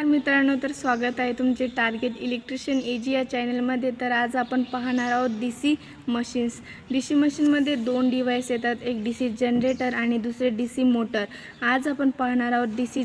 नमस्कार मित्रांनो तर स्वागत आहे तुमचे टार्गेट इलेक्ट्रिशियन एजी या चॅनलमध्ये तर आज आपण पाहणार आहोत D C machines D C मशीनमध्ये दोन डिव्हाइस येतात एक डी सी जनरेटर आणि दुसरे डी सी मोटर आज आपण पाहणार आहोत डी सी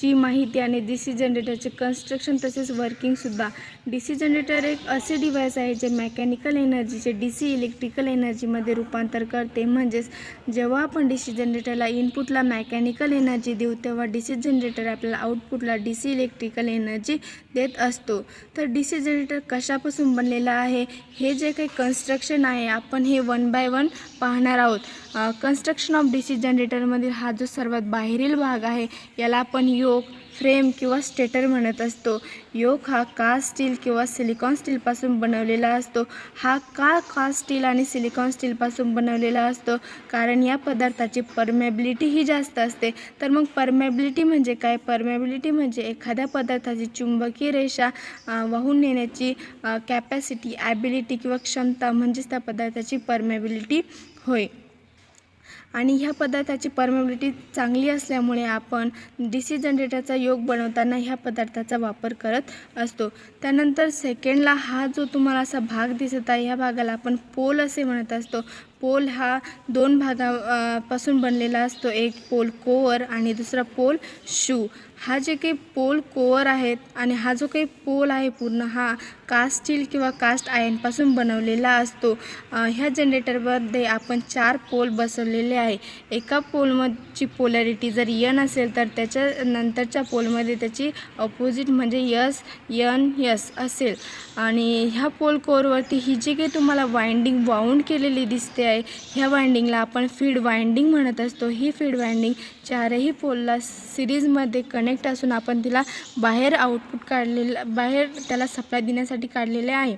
ची माहिती आणि डी सी जनरेटरचे कन्स्ट्रक्शन तसेच वर्किंगसुद्धा डी सी जनरेटर एक असे डिव्हाइस आहे जे मेकॅनिकल एनर्जीचे डी सी इलेक्ट्रिकल एनर्जीमध्ये रूपांतर करते. म्हणजेच जेव्हा आपण डी सी जनरेटरला इनपुटला मेकॅनिकल एनर्जी देऊ तेव्हा डी सी जनरेटर आपल्याला आउटपुटला डी सी इलेक्ट्रिकल एनर्जी देत असतो. तर डी सी जनरेटर कशापासून बनलेलं आहे? हे जे काही कन्स्ट्रक्शन आहे आपण हे वन बाय वन पाहणार आहोत. कन्स्ट्रक्शन ऑफ डी सी जनरेटरमधील हा जो सर्वात बाहेरील भाग आहे याला आपण यो योक फ्रेम किंवा स्टेटर म्हणत असतो. योक हा कास्ट स्टील किंवा सिलिकॉन स्टीलपासून बनवलेला असतो. हा का कास्ट स्टील आणि सिलिकॉन स्टीलपासून बनवलेला असतो. कारण या पदार्थाची परमेबिलिटी ही जास्त असते. तर मग परमेबिलिटी म्हणजे काय? परमेबिलिटी म्हणजे एखाद्या पदार्थाची चुंबकीय रेषा वाहून नेण्याची कॅपॅसिटी ॲबिलिटी किंवा क्षमता म्हणजेच त्या पदार्थाची परमेबिलिटी होय. आणि ह्या पदार्थाची परमेबिलिटी चांगली असल्यामुळे आपण डी सी जनरेटरचा योग बनवताना ह्या पदार्थाचा वापर करत असतो. त्यानंतर सेकंडला हा जो तुम्हाला असा भाग दिसत आहे ह्या भागाला आपण पोल असे म्हणत असतो. पोल हा दोन भागापासून बनलेला असतो. एक पोल कोअर आणि दुसरा पोल शू. हा जे काही पोल कोअर आहेत आणि हा जो काही पोल आहे पूर्ण हा कास्ट स्टील किंवा कास्ट आयनपासून बनवलेला असतो. ह्या जनरेटरमध्ये आपण चार पोल बसवलेले आहे. एका पोलमची पोलॅरिटी जर यन असेल तर त्याच्या नंतरच्या पोलमध्ये त्याची अपोजिट म्हणजे यस यन यस असेल. आणि ह्या पोल कोरवरती ही जी काही तुम्हाला वाइंडिंग वाऊंड केलेली दिसते आहे ह्या वाइंडिंगला आपण फीड वाइंडिंग म्हणत असतो. ही फीड वाइंडिंग चारही पोलला सिरीजमध्ये कनेक्ट असून आपण तिला बाहेर आउटपुट काढलेलं बाहेर त्याला सप्लाय देण्यासाठी काढलेले आहे.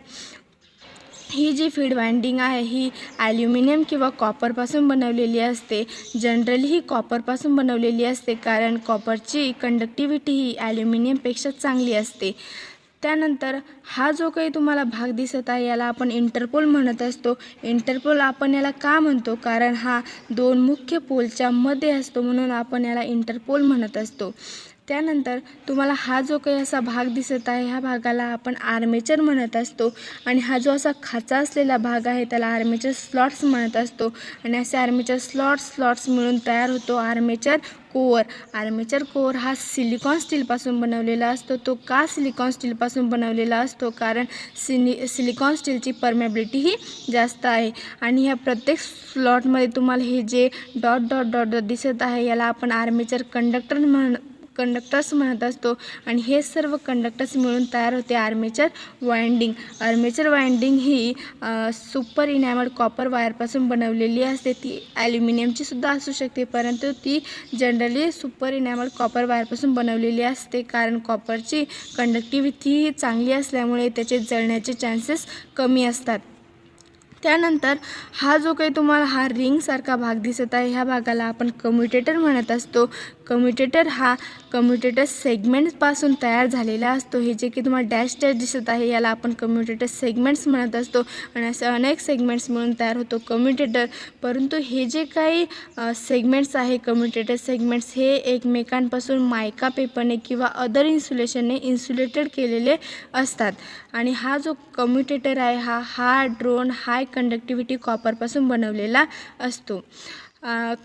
ही जी फीड वाइंडिंग आहे ही ॲल्युमिनियम किंवा कॉपरपासून बनवलेली असते. जनरली ही कॉपरपासून बनवलेली असते कारण कॉपरची कंडक्टिव्हिटी ही ॲल्युमिनियमपेक्षा चांगली असते. त्यानंतर हा जो काही तुम्हाला भाग दिसत आहे याला आपण इंटरपोल म्हणत असतो. इंटरपोल आपण याला का म्हणतो? कारण हा दोन मुख्य पोलच्या मध्ये असतो म्हणून आपण याला इंटरपोल म्हणत असतो. त्यानंतर तुम्हाला हा जो काही असा भाग दिसत आहे ह्या भागाला आपण आर्मेचर म्हणत असतो. आणि हा जो असा खाचा असलेला भाग आहे त्याला आर्मेचर स्लॉट्स म्हणत असतो. आणि असे आर्मेचर स्लॉट्स स्लॉट्स मिळून तयार होतो आर्मेचर कोअर आर्मेचर कोअर हा सिलिकॉन स्टीलपासून बनवलेला असतो. तो का सिलिकॉन स्टीलपासून बनवलेला असतो? कारण सिनि सिलिकॉन स्टीलची परमेबिलिटी ही जास्त आहे. आणि ह्या प्रत्येक स्लॉटमध्ये तुम्हाला हे J dot dot dot dot दिसत आहे याला आपण आर्मेचर कंडक्टर म्हण कंडक्टर्स म्हणत असतो. आणि हे सर्व कंडक्टर्स मिळून तयार होते आर्मेचर वाइंडिंग आर्मेचर वाइंडिंग ही सुपर इनॅमड कॉपर वायरपासून बनवलेली असते. ती ॲल्युमिनियमची सुद्धा असू शकते परंतु ती जनरली सुपर इनॅमड कॉपर वायरपासून बनवलेली असते. कारण कॉपरची कंडक्टिव्हिटी ही चांगली असल्यामुळे त्याचे जळण्याचे चान्सेस कमी असतात. त्यानंतर हा जो काही तुम्हाला हा रिंगसारखा भाग दिसत आहे ह्या भागाला आपण कम्युटेटर म्हणत असतो. कम्युटेटर हा कम्युटेटर सेगमेंटपासून तयार झालेला असतो. हे जे की तुम्हाला डॅश डॅश दिसत आहे याला आपण कम्युटेटर सेगमेंट्स म्हणत असतो. आणि असे अनेक सेगमेंट्स मिळून तयार होतो कम्युटेटर. परंतु हे जे काही सेगमेंट्स आहे कम्युटेटर सेगमेंट्स हे एकमेकांपासून मायका पेपरने किंवा अदर इन्सुलेशनने इन्सुलेटेड केलेले असतात. आणि हा जो कम्युटेटर आहे हा हा ड्रोन हाय कंडक्टिव्हिटी कॉपरपासून बनवलेला असतो.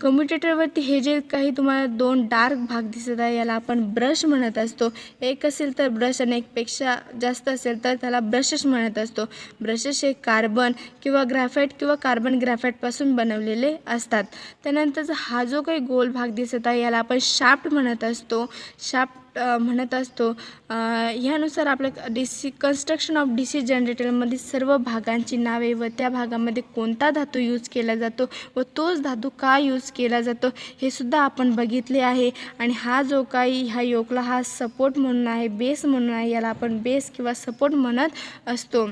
कम्युटेटरवरती हे जे काही तुम्हाला दोन डार्क भाग दिसत आहे याला आपण ब्रश म्हणत असतो. एक असेल तर ब्रश आणि एकपेक्षा जास्त असेल तर त्याला ब्रशेस म्हणत असतो. ब्रशेस हे कार्बन किंवा ग्रॅफाईट किंवा कार्बन ग्रॅफाईटपासून बनवलेले असतात. त्यानंतरचा हा जो काही गोल भाग दिसत आहे याला आपण शाफ्ट म्हणत असतो. शाफ्ट म्हणत असतो ह्यानुसार आपल्या the construction of DC C जनरेटरमध्ये सर्व भागांची नावे व त्या भागामध्ये कोणता धातू यूज केला जातो व तोच धातू का यूज केला जातो हे सुद्धा आपण बघितले आहे. आणि हा जो काही ह्या योगला हा सपोर्ट म्हणून आहे बेस म्हणून आहे याला आपण बेस किंवा सपोर्ट म्हणत असतो.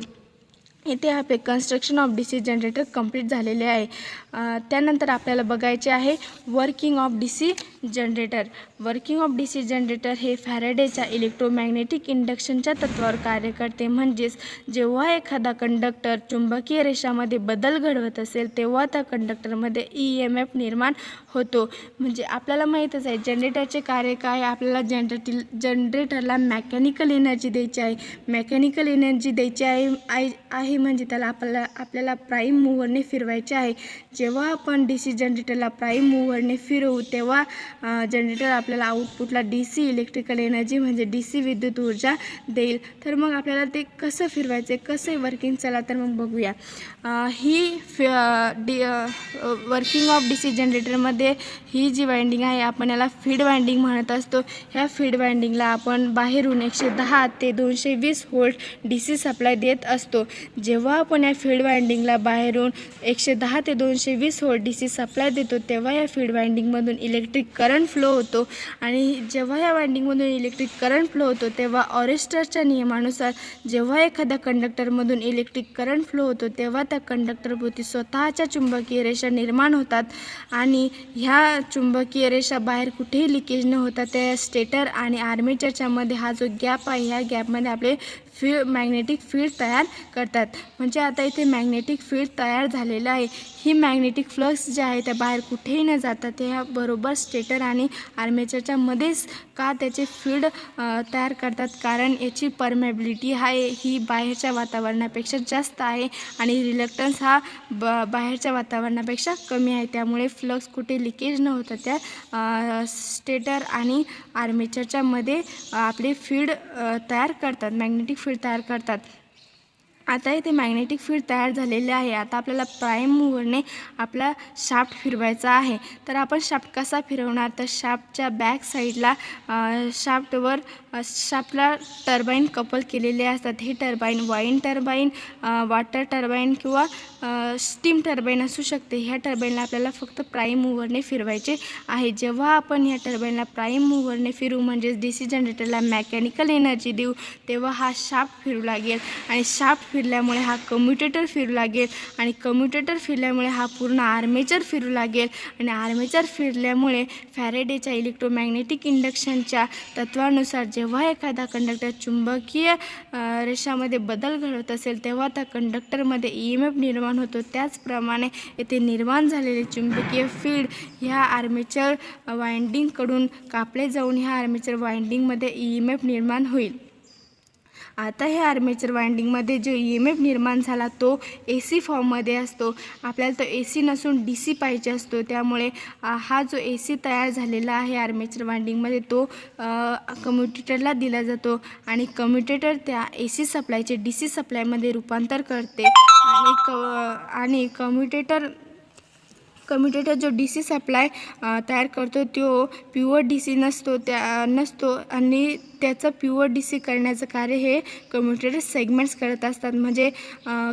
इथे आपले construction of D C generator complete झालेले आहे. त्यानंतर आपल्याला बघायचे आहे working of D C generator working of D C generator हे फॅरेडेच्या इलेक्ट्रोमॅग्नेटिक इंडक्शनच्या तत्वावर कार्य करते. म्हणजेच जेव्हा एखादा कंडक्टर चुंबकीय रेषामध्ये बदल घडवत असेल तेव्हा त्या कंडक्टरमध्ये ई एम एफ निर्माण होतो. म्हणजे आपल्याला माहीतच आहे जनरेटरचे कार्य काय? आपल्याला जनरेटिल जनरेटरला मॅकॅनिकल एनर्जी द्यायची आहे. मॅकॅनिकल एनर्जी द्यायची आहे आहे आहे म्हणजे त्याला आपल्याला आपल्याला प्राईम मूवरने फिरवायचे आहे. जेव्हा आपण डी सी जनरेटरला प्राईम मूवरने फिरवू तेव्हा जनरेटर आपल्याला आउटपुटला डी सी इलेक्ट्रिकल एनर्जी म्हणजे डी सी विद्युत ऊर्जा देईल. तर मग आपल्याला ते कसं फिरवायचं आहे कसं वर्किंग चला तर मग बघूया. ही फि डी वर्किंग ऑफ डी सी जनरेटरमध्ये ही जी वाइंडिंग आहे आपण याला फीड वाइंडिंग म्हणत असतो. ह्या फीड वाइंडिंगला आपण बाहेरून एकशे दहा ते दोनशे वीस व्होल्ट डी सी सप्लाय देत असतो. जेव्हा आपण या फील्ड वाइंडिंगला बाहेरून एकशे दहा ते दोनशे वीस व्होल्ट डी सी सप्लाय देतो तेव्हा या फीड वाइंडिंगमधून इलेक्ट्रिक करंट फ्लो होतो. आणि जेव्हा या वाइंडिंगमधून इलेक्ट्रिक करंट फ्लो होतो तेव्हा ऑरेस्टरच्या नियमानुसार जेव्हा एखाद्या कंडक्टरमधून इलेक्ट्रिक करंट फ्लो होतो तेव्हा त्या कंडक्टरभोवती स्वतःच्या चुंबकीय रेषा निर्माण होतात. आणि ह्या चुंबकीय रेषा बाहेर कुठेही लिकेज न होता त्या स्टेटर आणि आर्मेचरच्यामध्ये हा जो गॅप आहे ह्या गॅपमध्ये आपले फी मॅग्नेटिक फील्ड तयार करतात. म्हणजे आता इथे मॅग्नेटिक फील्ड तयार झालेलं आहे. ही मॅग्नेटिक फ्लक्स जे आहे त्या बाहेर कुठेही न जाता ते ह्या बरोबर स्टेटर आणि आर्मेचरच्या मध्येच का त्याचे फील्ड तयार करतात? कारण याची परमेबिलिटी आहे. ही बाहेरच्या वातावरणापेक्षा जास्त आहे आणि रिलक्टन्स हा ब बाहेरच्या वातावरणापेक्षा कमी आहे. त्यामुळे फ्लक्स कुठे लिकेज न होता त्या स्टेटर आणि आर्मेचरच्या मध्ये आपले फील्ड तयार करतात. मॅग्नेटिक फील्ड तयार करतात. आता इथे मॅग्नेटिक फील्ड तयार झालेले आहे. आता आपल्याला प्राईम मूवरने आपला शाफ्ट फिरवायचा आहे. तर आपण शाफ्ट कसा फिरवणार? तर शाफ्टच्या बॅक साईडला शाफ्टवर शापला टर्बाईन कपल केलेले असतात. हे turbine wind turbine water turbine किंवा स्टीम टर्बाईन असू शकते. ह्या टर्बाईनला आपल्याला फक्त प्राईम मूव्हरने फिरवायचे आहे. जेव्हा आपण ह्या टर्बाईनला प्राईम मूव्हरने फिरू म्हणजेच डी सी जनरेटरला मॅकॅनिकल एनर्जी देऊ तेव्हा हा शाप फिरू लागेल. आणि शाप फिरल्यामुळे हा कम्युटेटर फिरू लागेल. आणि कम्युटेटर फिरल्यामुळे हा पूर्ण आर्मेचर फिरू लागेल. आणि आर्मेचर फिरल्यामुळे फॅरेडेच्या इलेक्ट्रोमॅग्नेटिक इंडक्शनच्या तत्वानुसार जेव्हा जेव्हा एखादा कंडक्टर चुंबकीय रेषामध्ये बदल घडवत असेल तेव्हा त्या कंडक्टरमध्ये ई एम एफ निर्माण होतो. त्याचप्रमाणे येथे निर्माण झालेले चुंबकीय फील्ड ह्या आर्मेचर वाइंडिंगकडून कापले जाऊन ह्या आर्मेचर वाइंडिंगमध्ये ई एम एफ निर्माण होईल. आता हे आर्मेचर वाइंडिंगमध्ये जो ई एम एफ निर्माण झाला तो ए सी फॉर्ममध्ये असतो. आपल्याला तो ए सी नसून डी सी पाहिजे असतो. त्यामुळे हा जो ए सी तयार झालेला आहे आर्मेचर वाइंडिंगमध्ये तो कम्युटेटरला दिला जातो आणि कम्युटेटर त्या ए सी सप्लायचे डी सी सप्लायमध्ये रूपांतर करते. आणि क आणि कम्युटेटर कम्युटेटर जो डी सी सप्लाय तयार करतो तो प्युअर डी सी नसतो. त्या नसतो. आणि त्याचं प्युअर डी सी करण्याचं कार्य हे कम्युटेटर सेगमेंट्स करत असतात. म्हणजे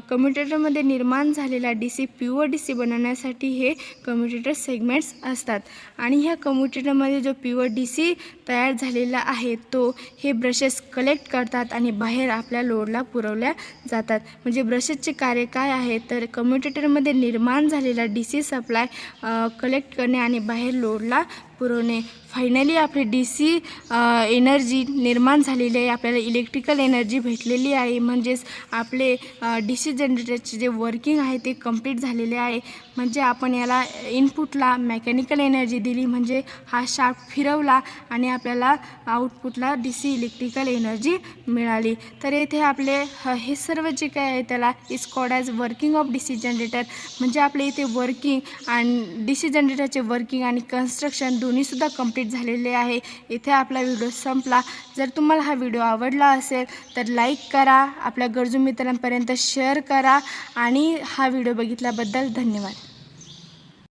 कम्युटेटरमध्ये निर्माण झालेला D C pure D C बनवण्यासाठी हे कम्युटेटर सेगमेंट्स असतात. आणि ह्या कम्युटेटरमध्ये जो प्युअर डी सी तयार झालेला आहे तो हे ब्रशेस कलेक्ट करतात आणि बाहेर आपल्या लोडला पुरवल्या जातात. म्हणजे ब्रशेसचे कार्य काय आहे? तर कम्युटेटरमध्ये निर्माण झालेला डी सी सप्लाय कलेक्ट करणे आणि बाहेर लोडला पुरवणे. फायनली आपली डी सी एनर्जी निर्माण झालेली आहे. आपल्याला इलेक्ट्रिकल एनर्जी भेटलेली आहे. म्हणजेच आपले डी सी जनरेटरचे जे वर्किंग आहे ते कंप्लीट झालेले आहे. म्हणजे आपण याला इनपुटला मेकॅनिकल एनर्जी दिली. म्हणजे हा शार्प फिरवला आणि आपल्याला आउटपुटला डी सी इलेक्ट्रिकल एनर्जी मिळाली. तर येथे आपले हे सर्व जे काय आहे त्याला is called as working of D C generator म्हणजे आपले इथे वर्किंग आणि डी सी जनरेटरचे वर्किंग आणि कन्स्ट्रक्शन दोन्हीसुद्धा कंप्लीट झालेले आहे. इथे आपला व्हिडिओ संपला. जर तुम्हाला हा व्हिडिओ आवडला असेल तर लाईक करा. आपल्या गरजू मित्रांपर्यंत शेअर करा. आणि हा व्हिडिओ बघितल्याबद्दल धन्यवाद.